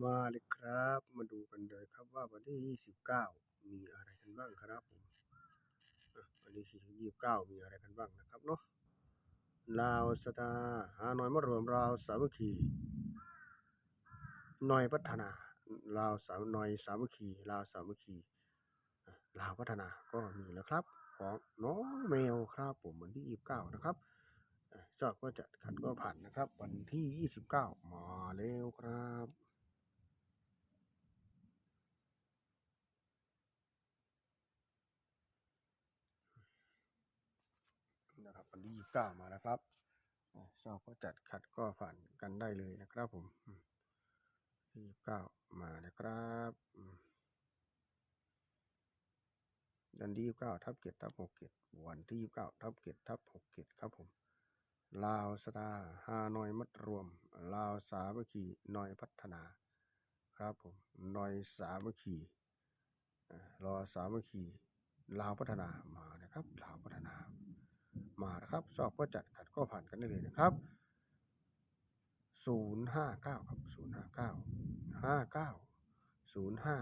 มาเลยครับ มาดูกันเลยครับว่าวันที่ 29 มีอะไรกันบ้างครับผมวันที่ 29 มีอะไรกันบ้างนะครับเนาะลาวสตาร์ฮานอยมารวมลาวสามัคคีหน่อยพัฒนาลาวสาวหน่อยสามัคคีลาวสามัคคีลาวพัฒนาก็มีแล้วครับ ของน้องแมวครับผมวันที่ 29 นะครับชอบก็จะขัดก็ผ่านนะครับ วันที่ 29 มาแล้วครับ นะครับ วันที่ยี่สิบเก้ามาแล้วครับชอบก็จัดขัดก็ผ่านกันได้เลยนะครับผมยี่สิบเก้ามานะครับวันที่ยี่สิบเก้าทับเจ็ดทับหกเจ็ดวันที่ยี่สิบเก้าทับเจ็ดทับหกเจ็ดครับผมลาวสตาฮานอยมัดรวม ลาวสามัคคีนอยพัฒนา ครับผมนอยสามัคคีรอสามัคคีลาวพัฒนามานะครับลาวพัฒนา มานะครับสอบก็จัดขัดก็ผ่านกันได้เลยนะครับศูนย์ห้าเก้าครับศูนย์ห้าเก้าห้าเก้าศูนย์ห้า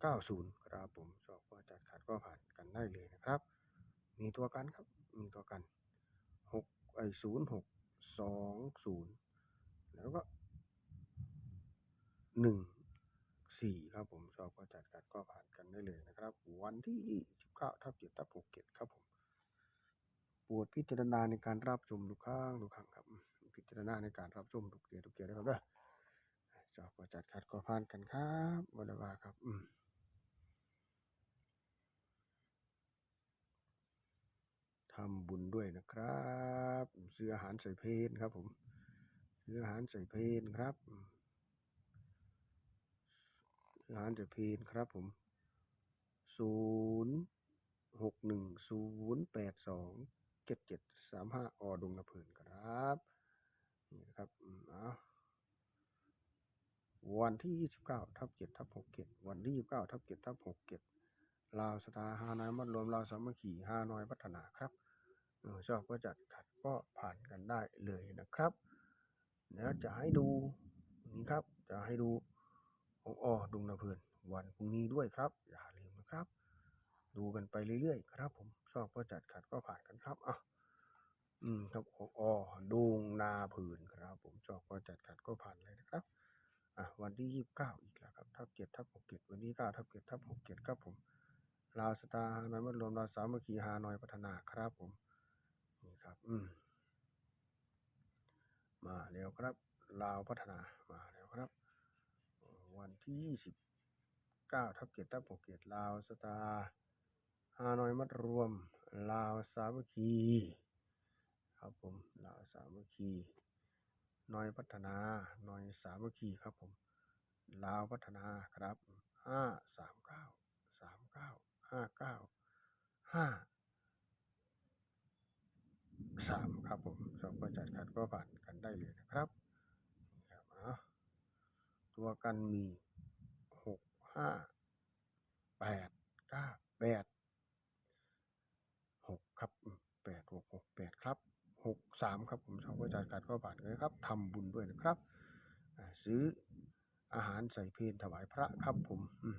เก้าศูนย์ครับผมสอบก็จัดขัดก็ผ่านกันได้เลยนะครับ มีตัวกันครับ มีตัวกันหกไอศูนย์หกสองศูนย์แล้วก็หนึ่งสี่ครับผมสอบก็จัดขัดก็ผ่านกันได้เลยนะครับ วันที่ยี่สิบเก้าทับเจ็ดทับหกเจ็ดครับผม ปรดพิจารณาในการรับชมทุกครั้งทุกครั้งครับ พิจารณาในการรับชมทุกเกียร์ทุกเกียร์นะครับเด้อจอบก็จัดขัดก็ผ่านกันครับบริวาครับ อืมทำบุญด้วยนะครับซื้ออาหารใส่เพลนครับ ผมซื้ออาหารใส่เพลนครับอืมซื้ออาหารใส่เพลนครับ ผมศูนย์หกหนึ่งศูนย์แปดสอง เจ็ดเจ็ดสามห้าอดงละเพินครับนี่นะครับอืมเอาวันที่ยี่สิบเก้าทับเจ็ดทับหกเจ็ดวันที่ยี่สิบเก้าทับเจ็ดทับหกเจ็ดลาวสตาฮานอยมัดรวมลาวสามัคคีฮานอยพัฒนาครับอชอบก็จัดขัดก็ผ่านกันได้เลยนะครับเดี๋ยวจะให้ดูนี่ครับจะให้ดูของอดงละเพินวันพรุ่งนี้ด้วยครับ อย่าลืมนะครับ ดูกันไปเรื่อยๆครับผมชอบก็จัดขัดก็ผ่านกันครับอะอืมครับองอดวงนาผืนครับ ผมชอบก็จัดขัดก็ผ่านเลยนะครับอะวันที่ยี่สิบเก้าอีกแล้วครับทับเจ็ดทับหกเจ็ดวันที่เก้าทับเจ็ดทับหกเจ็ดครับผมลาวสตาร์ฮานอยมัดรวมลาวสามัคคีฮานอยพัฒนาครับผมนี่ครับ อืมมาแล้วครับลาวพัฒนามาแล้วครับ วันที่ยี่สิบเก้าทับเจ็ดทับหกเจ็ดลาวสตาร์ ฮานอยมัดรวม ลาวสามัคคี ครับผม ลาวสามัคคีหน้อยพัฒนาหน้อยสามัคคีครับผม ลาวพัฒนาครับห้าสามเก้าสามเก้าห้าเก้าห้าสามครับผมสอบประจัดขัดก็ผ่านกันได้เลยนะครับครับเอาตัวกันมีหกห้าแปดเก้าแปดหกครับอืมแปดหกหกแปดครับ หกสาม ครับผมชอบประจัดการก็ผ่านเลยครับทำบุญด้วยนะครับซื้ออาหารใส่เพลถวายพระครับผมอื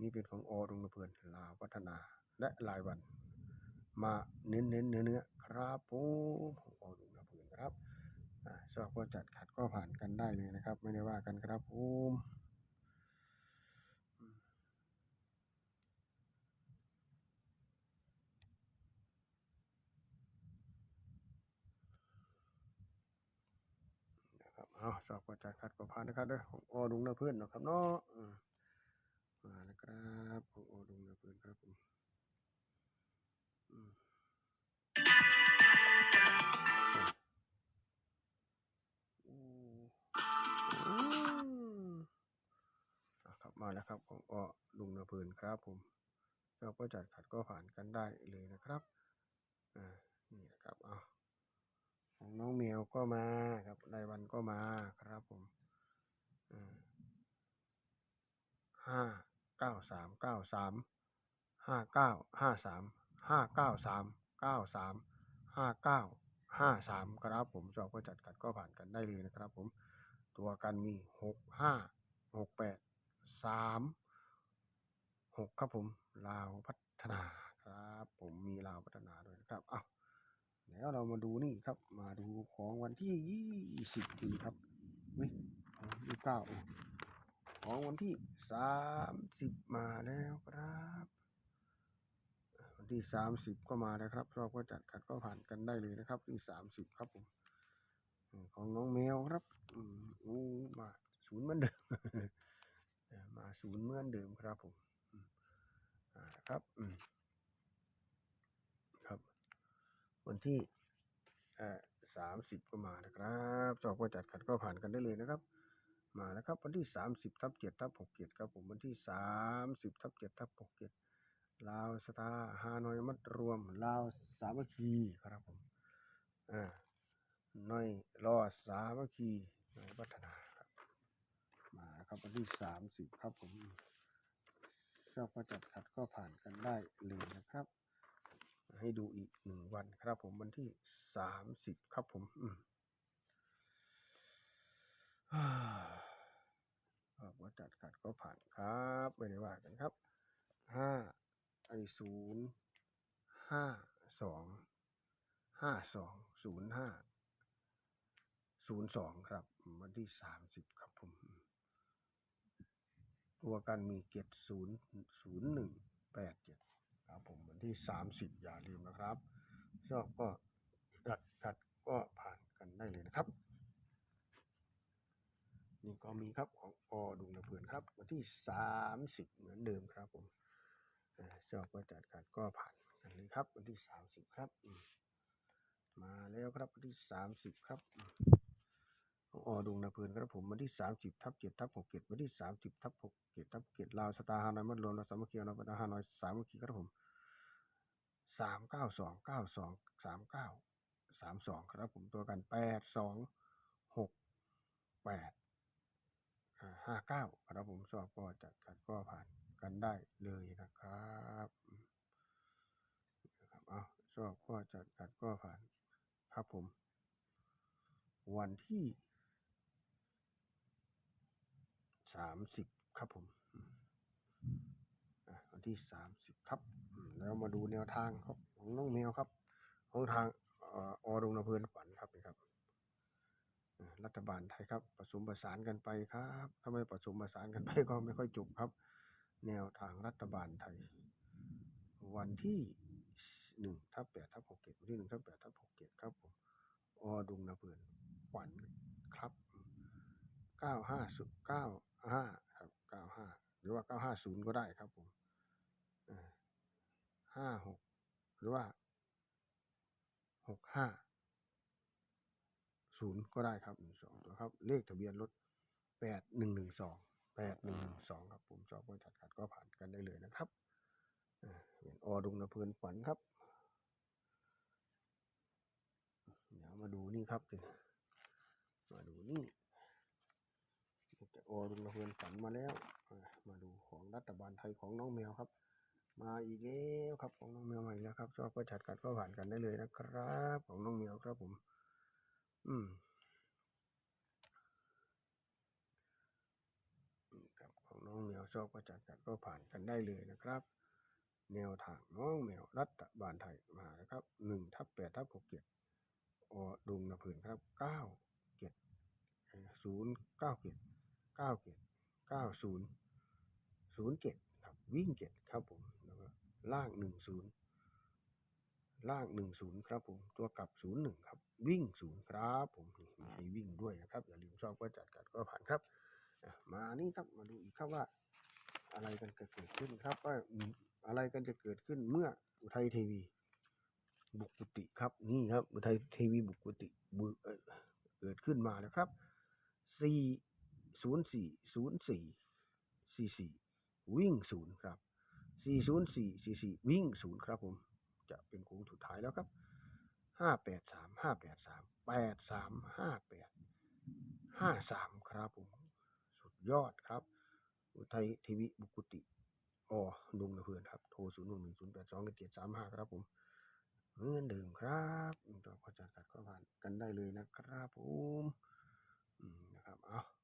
นี่เป็นของอดงกระเพื่อนลาวพัฒนาและรายวัน มาเน้นเน้นๆเนื้อเนื้อๆครับผมของอดงกระเพื่อนครับอ่าชอบก็จัดขัดก็ผ่านกันได้เลยนะครับ ไม่ได้ว่ากันครับผมนะครับเอาชอบ ก็จัดขัดก็ผ่านนะครับเด้อของอดงกระเพื่อนเนาะครับเนาะมาแล้วครับของอดงกระเพื่อนครับผมอืมอืมอืมอะครับมาแล้วครับของออลุงนาเพลินครับผมเราก็จัดขัดก็ผ่านกันได้เลยนะครับอ่านี่นะครับเอา ของน้องเมียวก็มาครับรายวันก็มาครับผมห้าเก้าสามเก้าสามห้าเก้าห้าสามห้าเก้าสามเก้าสามห้าเก้าห้าสามครับผมชอบก็จัดขัดก็ผ่านกันได้เลยนะครับผมตัวกันมีหกห้าหกแปดสามหกครับผมลาวพัฒนาครับ ผมมีลาวพัฒนาด้วยนะครับอ้าว แล้วเรามาดูนี่ครับ มาดูของวันที่ยี่สิบดีครับว้ยยี่สิบเก้าของวันที่สามสิบมาแล้วครับวันที่สามสิบก็มาแล้วครับรอบก็จัดขัดก็ผ่านกันได้เลยนะครับ ที่สามสิบครับผมของน้องแมวครับอู้มาศูนย์เหมือนเดิมมาศูนย์เหมือนเดิมครับผมอ่าครับอืมครับ วันที่สามสิบก็มานะครับสอบก็จัดขัดก็ผ่านกันได้เลยนะครับ มาแล้วครับวันที่สามสิบทับเจ็ดทับหกเจ็ดครับผมวันที่สามสิบทับเจ็ดทับหกเจ็ดลาวสตาฮานอยมัดรวมลาวสามัคคีครับผมอ่าน้อยรอสามัคคีน้อยพัฒนาครับ มาครับวันที่สามสิบครับผมชอบก็จัดขัดก็ผ่านกันได้เลยนะครับ ให้ดูอีกหนึ่งวันครับผมวันที่สามสิบครับผมอืมอ่าจัดขัดก็ผ่านครับไม่ได้ว่ากันครับห้าไอศูนย์ห้าสองห้าสองศูนย์ห้าศูนย์สองครับ วันที่สามสิบครับผม ตัวกันมีเจ็ดศูนย์ศูนย์หนึ่งแปดเจ็ดครับผมวัน ที่สามสิบอย่าลืมนะครับชอบก็กัดกัดก็ผ่านกันได้เลยนะครับ นี่ก็มีครับของอดุงระเพื่อนครับวันที่สามสิบเหมือนเดิมครับผมชอบก็จัดการก็ผ่านกันเลยครับ วันที่สามสิบครับ มาแล้วครับวันที่สามสิบครับอืมของอดุงนาเพลินครับผมวันที่สามสิบทับเจ็ดทับหกเจ็ดวันที่สามสิบทับหกเจ็ดทับเจ็ดลาวสตาร์ฮานอยมัดรวมลาสามัคคีลาวพัฒนาฮานอยสามัคคีครับผม สามเก้าสองเก้าสองสามเก้าสามสองครับผมตัวกันแปดสองหกแปดห้าเก้าครับผมสอบก็จัดการก็ผ่านกันได้เลยนะครับครับเอาสอบก็จัดการก็ผ่านครับผม วันที่สามสิบครับผมวันที่สามสิบครับ แล้วมาดูแนวทางครับของน้องแมวครับ ของทางออรุณเพลินฝันครับนี่ครับ รัฐบาลไทยครับผสมประสานกันไปครับถ้าไม่ผสมประสานกันไปก็ไม่ค่อยจบครับ แนวทางรัฐบาลไทย วันที่หนึ่งทับแปดทับหกเจ็ดวันที่หนึ่งทับแปดทับหกเจ็ดครับผมอดุงนาเพื่อนขวัญครับเก้าห้าสุดเก้าห้าครับเก้าห้าหรือว่าเก้าห้าศูนย์ก็ได้ครับผม ห้าหกหรือว่าหกห้าศูนย์ก็ได้ครับหนึ่งสองตัวครับ เลขทะเบียนรถแปดหนึ่งหนึ่งสองแปดหนึ่งหนึ่งสองครับ ผมสอบบริษัทขัดก็ผ่านกันได้เลยนะครับอ่าเป็นอดุงนะเพลินฝันครับ เดี๋ยวมาดูนี่ครับทีมาดูนี่จะอดุงนะเพลินฝันมาแล้ว มาดูของรัฐบาลไทยของน้องแมวครับ มาอีกแล้วครับของน้องแมวใหม่แล้วครับชอบบริษัทขัดก็ผ่านกันได้เลยนะครับ ของน้องแมวครับผม อืมครับของน้องแมวชอบก็จัดกันก็ผ่านกันได้เลยนะครับ แนวทางน้องแมวรัฐบาลไทยมาแล้วครับหนึ่งทับแปดทับหกเจ็ดอดุงนะเพื่นครับเก้าเจ็ดศูนย์เก้าเจ็ดเก้าเจ็ดเก้าศูนย์ศูนย์เจ็ดครับวิ่งเจ็ดครับผม ล่างหนึ่งศูนย์ล่างหนึ่งศูนย์ครับผม ตัวกลับศูนย์หนึ่งครับ วิ่งศูนย์ครับผมนี่มีให้วิ่งด้วยนะครับ อย่าลืมชอบก็จัดกันก็ผ่านครับ มานี่ครับมาดูอีกครับว่า อะไรกันจะเกิดขึ้นครับ ว่าอะไรกันจะเกิดขึ้นเมื่ออุทัยเทวี บุกกุฏิครับ นี่ครับ อุทัยเทวีบุกกุฏิบุเอ่อเกิดขึ้นมาแล้วครับสี่ศูนย์สี่ศูนย์สี่สี่สี่วิ่งศูนย์ครับ สี่ศูนย์สี่สี่สี่วิ่งศูนย์ครับผม จะเป็นโค้งสุดท้ายแล้วครับห้าแปดสามห้าแปดสามแปดสามห้าแปดห้าสามครับผม สุดยอดครับ อุทัยทีวีบุกุติอ๋อดุงนะเพื่อนครับ โทรศูนย์หนึ่งศูนย์แปดสองเจ็ดสามห้าครับผมเหมือนเดิมครับจอพอจัดกัดก็ผ่านกันได้เลยนะครับผมอืมนะครับครับ เอา